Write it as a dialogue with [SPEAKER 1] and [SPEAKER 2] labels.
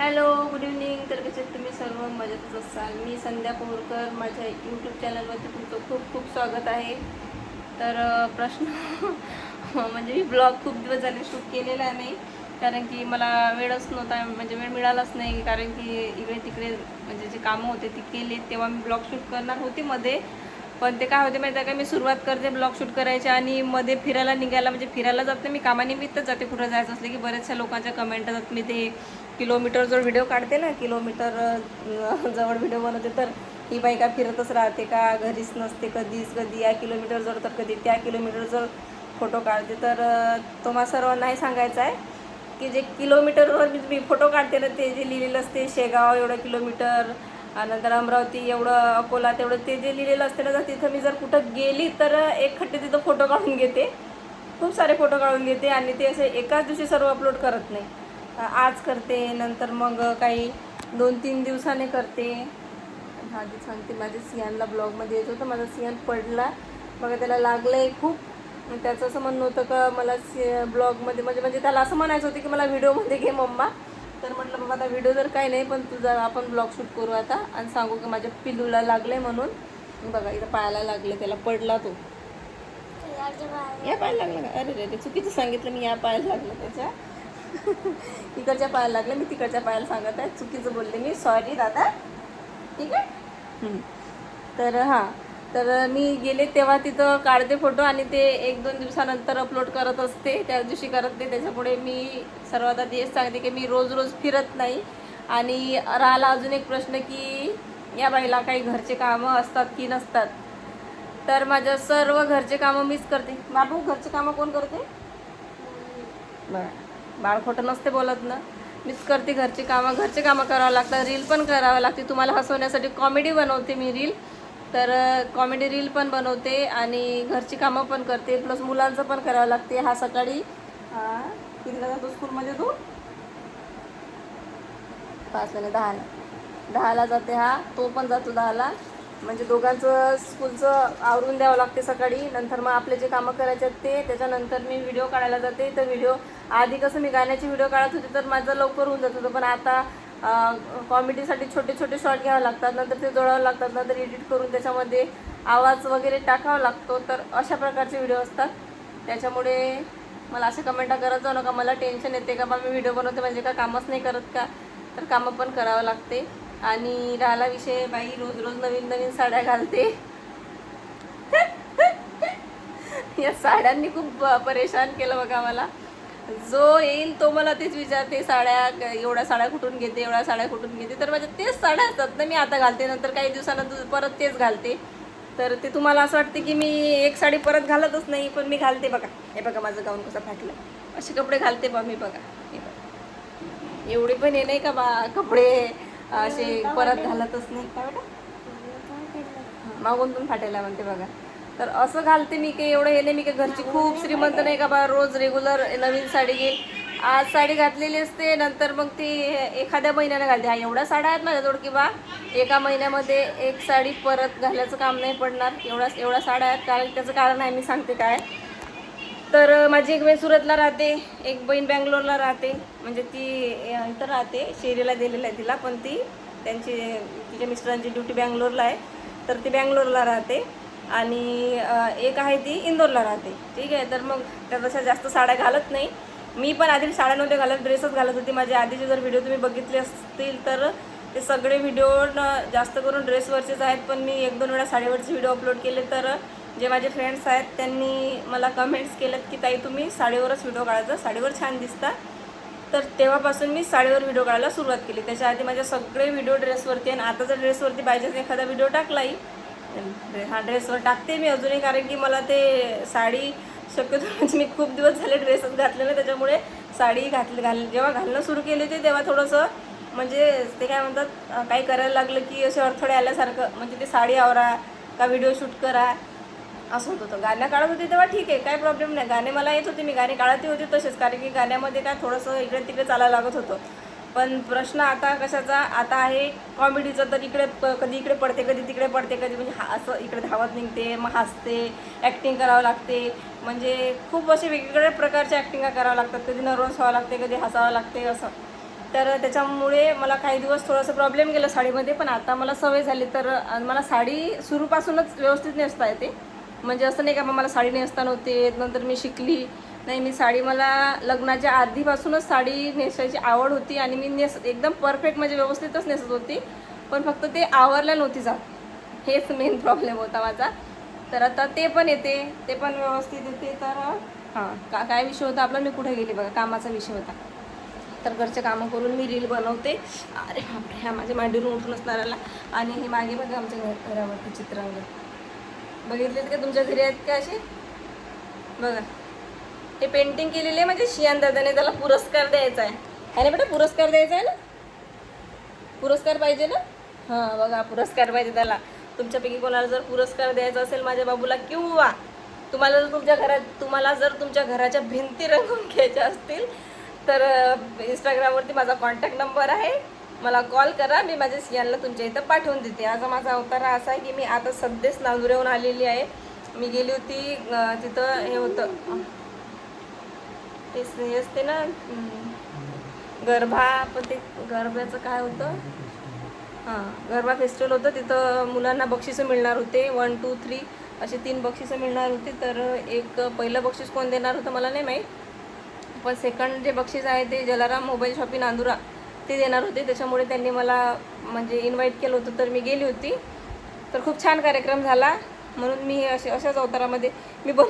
[SPEAKER 1] Hello good evening. तर कसे आहेत तुम्ही सर्व? मजेतच असाल. मी संध्या पोहरकर माझ्या यूट्यूब चॅनलवरती तुमचं खूप खूप स्वागत आहे. तर प्रश्न म्हणजे मी ब्लॉग खूप दिवस झाले शूट केलेला नाही. कारण की मला वेळच नव्हता म्हणजे वेळ मिळालाच नाही. कारण की इकडे तिकडे म्हणजे जे कामं होते ती केली. तेव्हा मी ब्लॉग शूट करणार होते मध्ये. पण ते काय होते माहिती आहे का? मी सुरुवात करते ब्लॉग शूट करायचे आणि मध्ये फिरायला निघायला. म्हणजे फिरायला जाते मी कामानिमित्तच जाते. कुठं जायचं असले की बऱ्याचशा लोकांच्या कमेंट असतात मी ते किलोमीटर जर व्हिडिओ काढते ना किलोमीटर जवळ व्हिडिओ बनवते तर ही बाई का फिरतच राहते का? घरीच नसते कधीच कधी या किलोमीटर जर तर कधी त्या किलोमीटर जर फोटो काढते. तर तुम्हाला तुम्हा सर्वांना हे सांगायचं आहे की जे किलोमीटरवर मी फोटो काढते ना ते जे लिहिलेलं असते शेगाव एवढं किलोमीटर आणि नंतर अमरावती एवढं अकोला तेवढं ते जे लिहिलेलं असते ना तर तिथं मी जर कुठं गेली तर एक खट्टे तिथं फोटो काढून घेते. खूप सारे फोटो काढून घेते आणि ते असे एकाच दिवशी सर्व अपलोड करत नाही. आज करते नंतर मग काही दोन तीन दिवसाने करते. आधी सांगते माझ्या सियानला ब्लॉगमध्ये येत होतं माझा सियान पडला. बघा त्याला लागलं आहे खूप. मग त्याचं असं म्हणणं होतं का मला सि ब्लॉगमध्ये म्हणजे म्हणजे त्याला असं म्हणायचं होतं की मला व्हिडिओमध्ये घे मम्मा. तर म्हटलं बाबा आता व्हिडिओ तर काही नाही पण तुझा आपण ब्लॉग शूट करू आता आणि सांगू की माझ्या पिलूला लागले म्हणून. बघा इथं पायाला लागले त्याला पडला तो. या पायाला लागला का? अरे रे चुकीचं सांगितलं मी या पायाला लागलं त्याच्या. इकडच्या पायाला लागलं मी तिकडच्या पायाला सांगत आहे. चुकीचं बोलले मी. सॉरी दादा. ठीक आहे. तर हां. तर मी गेले तेव्हा तिथं काढते फोटो आणि ते एक दोन दिवसानंतर अपलोड करत असते. त्या दिवशी करत नाही. त्याच्यापुढे मी सर्वात आधी हेच सांगते की मी रोज रोज फिरत नाही. आणि राहिला अजून एक प्रश्न की या बाईला काही घरचे कामं असतात की नसतात? तर माझ्या सर्व घरचे कामं मीच करते. बाबू घरचे कामं कोण करते? बरं. बाळ खोटं नसते बोलत ना. मीच करते घरची कामं घरचे कामं करावं लागतात रील पण करावं लागते. तुम्हाला हसवण्यासाठी कॉमेडी बनवते मी रील तर कॉमेडी रील पण बनवते आणि घरची कामं पण करते. प्लस मुलांचं पण करावं लागते. हा सकाळी हा कितीला जातो स्कूलमध्ये तू? पाचला दहाला दहाला जाते हा. तो पण जातो दहाला. म्हणजे दोघांचं स्कूलचं आवरून द्यावं लागते सकाळी. नंतर मग आपले जे कामं करायचे आहेत ते. त्याच्यानंतर मी व्हिडिओ काढायला जाते. तर व्हिडिओ आधी कसं मी गाण्याची व्हिडिओ काढत होते तर माझं लवकर होऊन जात होतं. पण आता कॉमेडीसाठी छोटे छोटे शॉर्ट घ्यावे लागतात नंतर ते जोडावं लागतात नंतर एडिट करून त्याच्यामध्ये आवाज वगैरे टाकावा लागतो. तर अशा प्रकारचे व्हिडिओ असतात. त्याच्यामुळे मला अशा कमेंटा करत जाऊ नका. मला टेन्शन येते का बा मी व्हिडिओ बनवते म्हणजे का कामच नाही करत का? तर कामं पण करावं लागते. आणि राहिला विषय बाई रोज रोज नवीन नवीन साड्या घालते. या साड्यांनी खूप परेशान केलं बघा मला. जो येईल तो मला तेच विचारते साड्या एवढ्या साड्या कुठून घेते एवढ्या साड्या कुठून घेते. तर माझ्या तेच साड्या असतात ना मी आता घालते. नंतर काही दिवसानंतर परत तेच घालते. तर ते तुम्हाला असं वाटते की मी एक साडी परत घालतच नाही पण मी घालते बघा. हे बघा माझं गाऊन कसं फाटलं. असे कपडे घालते बा मी बघा. हे बघा. एवढे पण हे नाही का बा कपडे असे परत घालतच नाही. बेटा मागून पण फाटायला म्हणते बघा. तर असं घालते मी की एवढं हे नाही मी की घरची खूप श्रीमंत नाही का बा रोज रेग्युलर नवीन साडी घेईल आज साडी घातलेली असते नंतर मग ती एखाद्या महिन्याने घालते. हा एवढ्या साड्या आहेत माझ्याजवळ की बा एका महिन्यामध्ये एक साडी परत घालायचं काम नाही पडणार. एवढ्या एवढ्या साड्या आहेत कारण त्याचं कारण आहे मी सांगते काय. तर माझी एक बहीण सुरतला राहते एक बहीण बँगलोरला राहते. म्हणजे ती इथं राहते शेरीला दिलेलं आहे तिला पण ती त्यांची तिच्या मिस्टरांची ड्युटी बँगलोरला आहे. तर ती बँगलोरला राहते. आणि एक आहे ती इंदोरला राहते. ठीक आहे? तर मग त्या तशा जास्त साड्या घालत नाही. मी पण आधी साड्या नव्हत्या घालत ड्रेसच घालत होती. माझे आधीचे जर व्हिडिओ तुम्ही बघितले असतील तर ते सगळे व्हिडिओ जास्त करून ड्रेसवरचेच आहेत. पण मी एक दोन वेळा साडीवरचे व्हिडिओ अपलोड केले तर जे माझे फ्रेंड्स आहेत त्यांनी मला कमेंट्स केलेत की ताई तुम्ही साडीवरच व्हिडिओ काढायचा. साडीवर छान दिसता. तर तेव्हापासून मी साडीवर व्हिडिओ काढायला सुरुवात केली. त्याच्या आधी माझे सगळे व्हिडिओ ड्रेसवरती आणि आता जर ड्रेसवरती पाहिजे एखादा व्हिडिओ टाकलाही हा ड्रेसवर टाकते मी अजूनही कारण की मला ते साडी शक्यतो म्हणजे मी खूप दिवस झाले ड्रेसच घातले नाही त्याच्यामुळे साडी घातली घाल जेव्हा घालणं सुरू केली होती तेव्हा थोडंसं म्हणजे ते काय म्हणतात काही करायला लागलं की असे अडथळे आल्यासारखं म्हणजे ते साडी आवरा का व्हिडिओ शूट करा असं होत होतं. गाणं काढत होते तेव्हा ठीक आहे काय प्रॉब्लेम नाही. गाणे मला येत होते मी गाणे काढतही होते तसेच कारण की गाण्यामध्ये काय थोडंसं इकडे तिकडे चालायला लागत होतं. पण प्रश्न आता कशाचा? आता आहे कॉमेडीचं तर इकडे कधी इकडे पडते कधी तिकडे पडते कधी म्हणजे हा असं इकडे धावत निघते मग हसते ॲक्टिंग करावं लागते. म्हणजे खूप असे वेगवेगळ्या प्रकारच्या ॲक्टिंगा करावं लागतात. कधी नर्वस व्हावं लागते कधी हसावं लागते असं. तर त्याच्यामुळे मला काही दिवस थोडंसं प्रॉब्लेम गेला साडीमध्ये पण आता मला सवय झाली तर मला साडी सुरूपासूनच व्यवस्थित नेसता येते. म्हणजे असं नाही का मग मला साडी नेसता नव्हते नंतर मी शिकली. नाही मी साडी मला लग्नाच्या आधीपासूनच साडी नेसायची आवड होती आणि मी नेस एकदम परफेक्ट म्हणजे व्यवस्थितच नेसत होती. पण फक्त ते आवरल्या नव्हती जात. हेच मेन प्रॉब्लेम होता माझा. तर आता ते पण येते ते पण व्यवस्थित येते. तर हां का काय विषय होता आपला? मी कुठे गेली बघा कामाचा विषय होता. तर घरचे कामं करून मी रील बनवते. अरे बापरे ह्या माझ्या मांडीवरून उठून असणाऱ्याला. आणि हे मागे बघा आमच्या घर घरावरती चित्रांवर बघितलेत का तुमच्या घरी आहेत का असे? बघा. हे पेंटिंग केलेली आहे म्हणजे शियान दादाने त्याला पुरस्कार द्यायचा आहे. अरे बेटा? पुरस्कार द्यायचा आहे ना? पुरस्कार पाहिजे ना? हां बघा पुरस्कार पाहिजे त्याला. तुमच्यापैकी कोणाला जर पुरस्कार द्यायचा असेल माझ्या बाबूला किंवा तुम्हाला जर तुमच्या घरात तुम्हाला जर तुमच्या घराच्या भिंती रंगवून घ्यायच्या असतील तर इंस्टाग्रामवरती माझा कॉन्टॅक्ट नंबर आहे. मला कॉल करा मी माझ्या सियानला तुमच्या इथं पाठवून देते. आज माझा अवतारा असा आहे की मी आता सध्याच नांदुरेहून आलेली आहे. मी गेली होती तिथं हे होतं. ते हे असते ना गरबा पण ते गरब्याचं काय होतं? हां गरबा फेस्टिवल होतं तिथं मुलांना बक्षिसं मिळणार होते वन टू थ्री असे तीन बक्षिसं मिळणार होते तर एक पहिलं बक्षीस कोण देणार होतं मला नाही माहीत. पण सेकंड जे बक्षीस आहे ते जलाराम मोबाईल शॉपिंग नांदुरा ते देणार होते. त्याच्यामुळे त्यांनी मला म्हणजे इन्व्हाइट केलं होतं तर मी गेली होती. तर खूप छान कार्यक्रम झाला. म्हणून मी असे अशाच अवतारामध्ये मी बनवून